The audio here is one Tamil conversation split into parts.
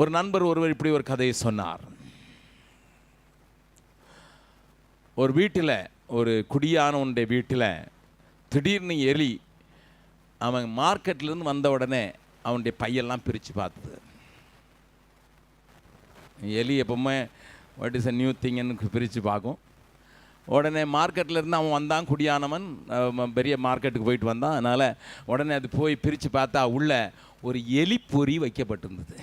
ஒரு நண்பர் ஒருவர் இப்படி ஒரு கதையை சொன்னார். ஒரு வீட்டில் ஒரு குடியானவனுடைய வீட்டில் திடீர்னு எலி அவன் மார்க்கெட்லேருந்து வந்த உடனே அவனுடைய பையெல்லாம் பிரித்து பார்த்தது. எலி எப்பவுமே வாட் இஸ் அ நியூ திங்குன்னு பிரித்து பார்க்கும். உடனே மார்க்கெட்டில் இருந்து அவன் வந்தான் குடியானவன் பெரிய மார்க்கெட்டுக்கு போயிட்டு வந்தான். அதனால் உடனே அது போய் பிரித்து பார்த்தா உள்ள ஒரு எலி பொறி வைக்கப்பட்டிருந்தது.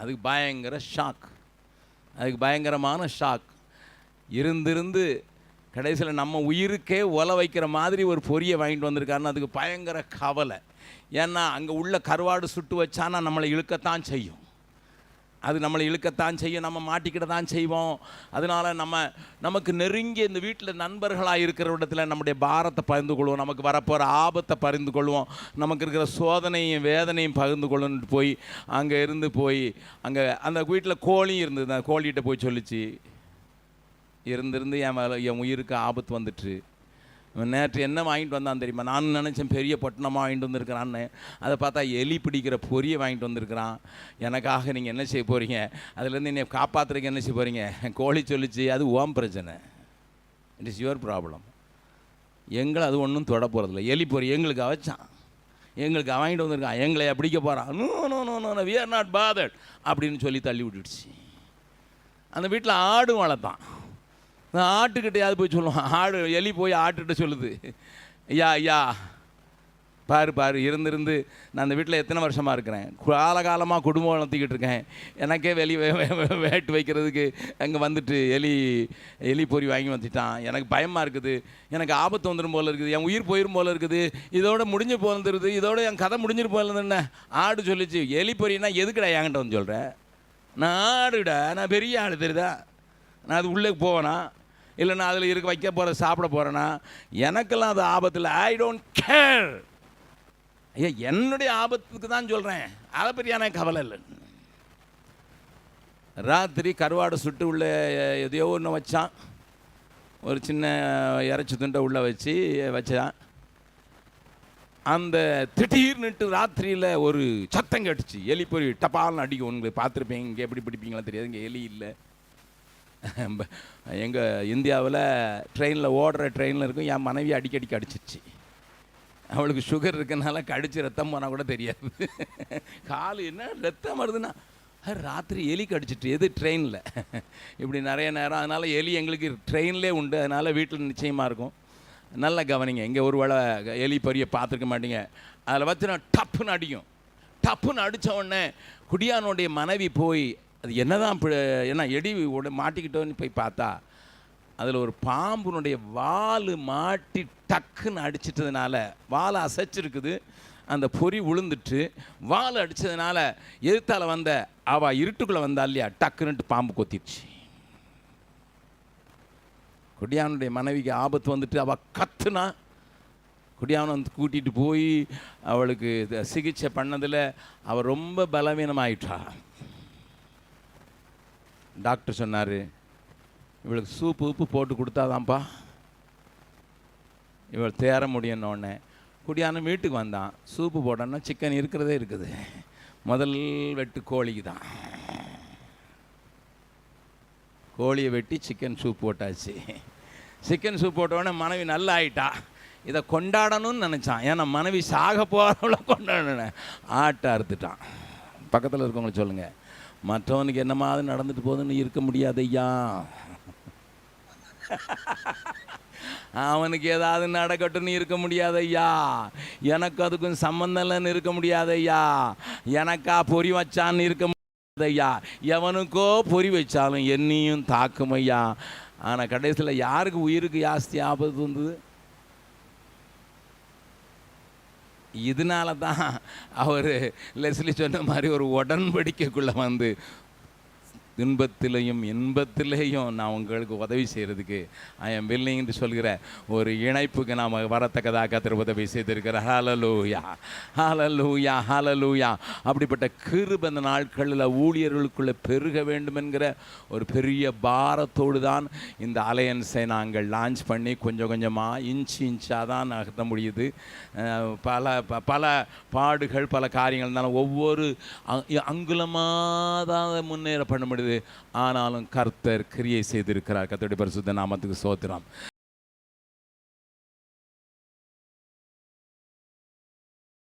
அதுக்கு பயங்கர ஷாக் அதுக்கு பயங்கரமான ஷாக் இருந்திருந்து கடைசியில் நம்ம உயிருக்கே ஒலை வைக்கிற மாதிரி ஒரு பொரியை வாங்கிட்டு வந்திருக்காருன்னு அதுக்கு பயங்கர கவலை. ஏன்னா அங்கே உள்ள கருவாடு சுட்டு வச்சானா நம்மளை இழுக்கத்தான் செய்யும். அது நம்மளை இழுக்கத்தான் செய்யும் நம்ம மாட்டிக்கிட தான் செய்வோம். அதனால் நம்ம நமக்கு நெருங்கிய இந்த வீட்டில் நண்பர்களாக இருக்கிற இடத்துல நம்முடைய பாரத்தை பகிர்ந்து கொள்வோம். நமக்கு வரப்போகிற ஆபத்தை பகிர்ந்து கொள்வோம். நமக்கு இருக்கிற சோதனையும் வேதனையும் பகிர்ந்து கொள்ளணும்னு போய் அங்கே இருந்து போய் அங்கே அந்த வீட்டில் கோழியும் இருந்தது. அந்த கோழிகிட்ட போய் சொல்லிச்சு இருந்திருந்து என் மேலே என் உயிருக்கு ஆபத்து வந்துட்டு நேற்று என்ன வாங்கிட்டு வந்தான் தெரியுமா? நான் நினச்சேன் பெரிய பொட்டணமாக வாங்கிட்டு வந்திருக்கிறான்னு. அதை பார்த்தா எலி பிடிக்கிற பொரியை வாங்கிட்டு வந்திருக்கிறான். எனக்காக நீங்கள் என்ன செய்ய போகிறீங்க அதுலேருந்து என்னை காப்பாற்றுறதுக்கு என்ன செய்ய போகிறீங்க கோழி சொல்லிச்சு அது ஓம் பிரச்சனை. இட் இஸ் யுவர் ப்ராப்ளம் எங்களை அது ஒன்றும் தொட போகிறதில்ல எலி பொறி எங்களுக்கு அவச்சான். எங்களுக்கு வாங்கிட்டு வந்திருக்கான். எங்களை பிடிக்க போகிறான் no no no no we are not bothered அப்படின்னு சொல்லி தள்ளி விட்டுடுச்சு. அந்த வீட்டில் ஆடும் வளர்த்தான். நான் ஆட்டுக்கிட்டையாவது போய் சொல்லுவான். ஆடு எலி போய் ஆட்டுக்கிட்ட சொல்லுது. ஐயா ஐயா. பாரு பாரு இருந்திருந்து நான் அந்த வீட்டில் எத்தனை வருஷமாக இருக்கிறேன். காலகாலமாக குடும்பம் வளர்த்திக்கிட்டு இருக்கேன். எனக்கே வெளி வேட்டு வைக்கிறதுக்கு அங்கே வந்துட்டு எலி எலி பொறி வாங்கி வந்துட்டான். எனக்கு பயமாக இருக்குது. எனக்கு ஆபத்து வந்துடும் போல் இருக்குது. என் உயிர் போயிடும் போல் இருக்குது. இதோட முடிஞ்சு போந்துருது. இதோட என் கதை முடிஞ்சிட்டு போயிருந்தேன்ன ஆடு சொல்லிச்சு எலி பொறினா எதுக்குடா என்கிட்ட வந்து சொல்கிறேன் நான் ஆடுடா. நான் பெரிய ஆடு தெரியுதா? நான் அது உள்ளே போவேனா? இல்லை நான் அதில் இருக்க வைக்க போகிற சாப்பிட போகிறேன்னா எனக்கெல்லாம் அது ஆபத்தில் ஐ டோன்ட் கேர் ஐயா என்னுடைய ஆபத்துக்கு தான் சொல்கிறேன் அதை பற்றி எனக்கு கவலை இல்லை. ராத்திரி கருவாடை சுட்டு உள்ள எதையோ ஒன்று வச்சான். ஒரு சின்ன இறைச்சி துண்டை உள்ளே வச்சு வச்சான். அந்த திடீர்னுட்டு ராத்திரியில் ஒரு சத்தம் கட்டுச்சு. எலி பொறி டப்பால்னு அடிக்கும். உங்களுக்கு பார்த்துருப்பீங்க. இங்கே எப்படி பிடிப்பீங்களா தெரியாது. இங்கே எலி இல்லை. எங்கள் இந்தியாவில் ட்ரெயினில் ஓடுற ட்ரெயினில் இருக்கும் என் மனைவி அடிக்கடி கடிச்சிருச்சு. அவளுக்கு சுகர் இருக்கனால கடிச்சு ரத்தம் போனால் கூட தெரியாது. கால் என்ன ரத்தம் வருதுன்னா ராத்திரி எலி கடிச்சிட்டு எது ட்ரெயினில் இப்படி நிறைய நேரம் அதனால் எலி எங்களுக்கு ட்ரெயின்லேயே உண்டு அதனால் வீட்டில் நிச்சயமாக இருக்கும். நல்லா கவனிங்க இங்கே ஒரு வேளை எலி பரிய பார்த்துருக்க மாட்டீங்க. அதில் வச்சு நான் டப்புன்னு அடிக்கும். டப்புன்னு அடித்த உடனே குடியானுடைய மனைவி போய் அது என்னதான் பி- என்ன எடி உட மாட்டிக்கிட்டோன்னு போய் பார்த்தா அதில் ஒரு பாம்புனுடைய வால் மாட்டி டக்குன்னு அடிச்சிட்டதுனால வால் அசைச்சிருக்குது அந்த பொறி விழுந்துட்டு வால் அடித்ததுனால எதிர்த்தால் வந்த அவ இருட்டுக்குள்ளே வந்தா இல்லையா டக்குன்னுட்டு பாம்பு கொத்திடுச்சு. குடியானுடைய மனைவிக்கு ஆபத்து வந்துட்டு அவள் கத்துனா குடியானன் வந்து கூட்டிகிட்டு போய் அவளுக்கு சிகிச்சை பண்ணதில் அவள் ரொம்ப பலவீனமாயிட்டா. டாக்டர் சொன்னார் இவளுக்கு சூப்பு உப்பு போட்டு கொடுத்தாதான்ப்பா இவள் தேர முடியணுன்னே குடியான வீட்டுக்கு வந்தான். சூப்பு போட்டோன்னா சிக்கன் இருக்கிறதே இருக்குது. முதல் வெட்டு கோழிக்கு தான். கோழியை வெட்டி சிக்கன் சூப் போட்டாச்சு. சிக்கன் சூப் போட்டோடனே மனைவி நல்லா ஆயிட்டா. இதை கொண்டாடணும்னு நினச்சான். ஏன்னா மனைவி சாக போகிறவள கொண்டாடணும் ஆட்டை அறுத்துட்டான். பக்கத்தில் இருக்கவங்கள சொல்லுங்கள் மற்றவனுக்கு என்ன மாதிரி நடந்துட்டு போகுதுன்னு இருக்க முடியாது ஐயா அவனுக்கு ஏதாவது நடக்கட்டும்னு இருக்க முடியாது ஐயா எனக்கு அதுக்கும் சம்மந்தம் இல்லைன்னு இருக்க முடியாது ஐயா எனக்கா பொறி வச்சான்னு இருக்க முடியாது ஐயா எவனுக்கோ பொறி வச்சாலும் என்னையும் தாக்கும் ஐயா ஆனால் கடைசியில் யாருக்கு உயிருக்கு ஜாஸ்தி ஆபத்து வந்தது? இதனால தான் அவர் லெஸ்லி சொன்ன மாதிரி ஒரு உடன்படிக்கைக்குள்ளே வந்து துன்பத்திலையும் இன்பத்திலேயும் நான் உங்களுக்கு உதவி செய்கிறதுக்கு ஐ எம் வில்லிங்னு சொல்கிற ஒரு இணைப்புக்கு நாம் வரத்தக்கதாக கத்திர உதவி செய்திருக்கிற ஹalleluya ஹalleluya ஹalleluya அப்படிப்பட்ட கிருப நாட்களில் ஊழியர்களுக்குள்ளே பெருக வேண்டும் என்கிற ஒரு பெரிய பாரத்தோடு தான் இந்த அலையன்ஸை நாங்கள் லான்ச் பண்ணி கொஞ்சம் கொஞ்சமாக இன்ச் இன்ச்சாக தான் நகர்த்த முடியுது. பல ப- பல பாடுகள் பல காரியங்கள் இருந்தாலும் ஒவ்வொரு அங்குலமாக தான் முன்னேற பண்ண முடியும் ஆனாலும் கர்த்தர் கிரியை செய்திருக்கிறார். கர்த்தருடைய பரிசுத்த நாமத்துக்கு சோத்திரம்